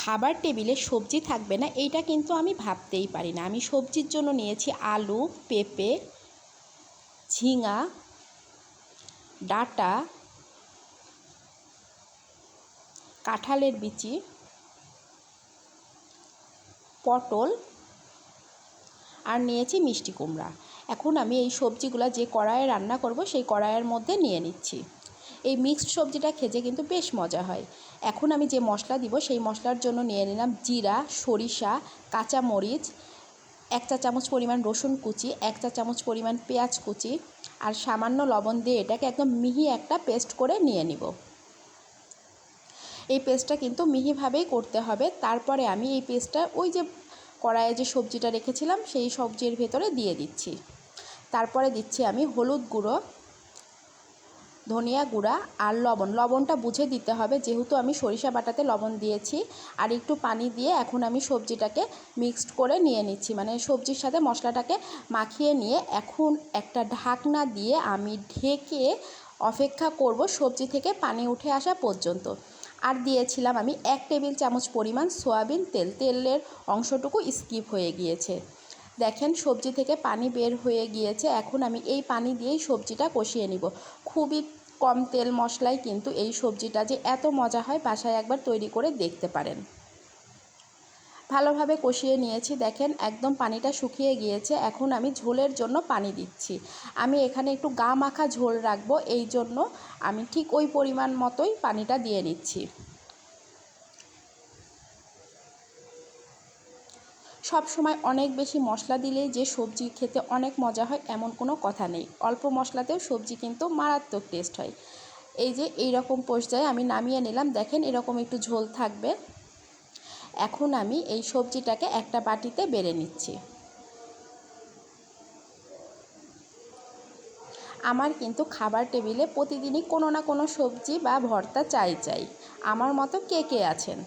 খাবার টেবিলে সবজি থাকবে না, এইটা কিন্তু আমি ভাবতেই পারি না। আমি সবজির জন্য নিয়েছি আলু, পেঁপে, ঝিঙা, ডাঁটা, কাঁঠালের বিচি, পটল, আর নিয়েছি মিষ্টি কুমড়া। এখন আমি এই সবজিগুলো যে কড়াইয়ে রান্না করব, সেই কড়াইয়ের মধ্যে নিয়ে নিচ্ছি। এই মিক্সড সবজিটা খেতে কিন্তু বেশ মজা হয়। এখন আমি যে মশলা দিব, সেই মশলার জন্য নিয়ে নিলাম জিরা, সরিষা, কাঁচা মরিচ, এক চা চামচ পরিমাণ রসুন কুচি, এক চা চামচ পরিমাণ পেঁয়াজ কুচি আর সামান্য লবণ দিয়ে এটাকে একদম মিহি একটা পেস্ট করে নিয়ে নিব। এই পেস্টটা কিন্তু মিহিভাবেই করতে হবে। তারপরে আমি এই পেস্টটা ওই যে কড়াইয়ে যে সবজিটা রেখেছিলাম, সেই সবজির ভেতরে দিয়ে দিচ্ছি। তারপরে দিচ্ছি আমি হলুদ গুঁড়ো ধনিয়া গুঁড়া আর লবণ। লবণটা বুঝে দিতে হবে, যেহেতু আমি সরিষা বাটাতে লবণ দিয়েছি। আর একটু পানি দিয়ে এখন আমি সবজিটাকে মিক্সড করে নিয়ে নিচ্ছি। মানে সবজির সাথে মশলাটাকে মাখিয়ে নিয়ে এখন একটা ঢাকনা দিয়ে আমি ঢেকে অপেক্ষা করব সবজি থেকে পানি উঠে আসা পর্যন্ত। আর দিয়েছিলাম আমি এক টেবিল চামচ পরিমাণ সয়াবিন তেল। তেলের অংশটুকু স্কিপ হয়ে গিয়েছে। দেখেন সবজি থেকে পানি বের হয়ে গিয়েছে। এখন আমি এই পানি দিয়েই সবজিটা কষিয়ে নিব। খুবই কম তেল মশলায় কিন্তু এই সবজিটা যে এত মজা হয় বাসায় একবার তৈরি করে দেখতে পারেন। ভালোভাবে কষিয়ে নিয়েছি, দেখেন একদম পানিটা শুকিয়ে গিয়েছে, এখন আমি ঝোলের জন্য পানি দিচ্ছি। আমি এখানে একটু গা মাখা ঝোল রাখব, এই জন্য আমি ঠিক ওই পরিমাণ মতোই পানিটা দিয়ে নিচ্ছি। সব সময় অনেক বেশি মশলা দিলেই যে সবজি খেতে অনেক মজা হয় এমন কোনো কথা নেই। অল্প মশলাতেও সবজি কিন্তু মারাত্মক টেস্ট হয়। এই যে এই রকম পর্যায়ে আমি নামিয়ে নিলাম। দেখেন এরকম একটু ঝোল থাকবে। এখন আমি এই সবজিটাকে একটা বাটিতে বেড়ে নিচ্ছি। আমার কিন্তু খাবার টেবিলে প্রতিদিনই কোনো না কোনো সবজি বা ভর্তা চাই চাই। আমার মতো কে কে আছেন?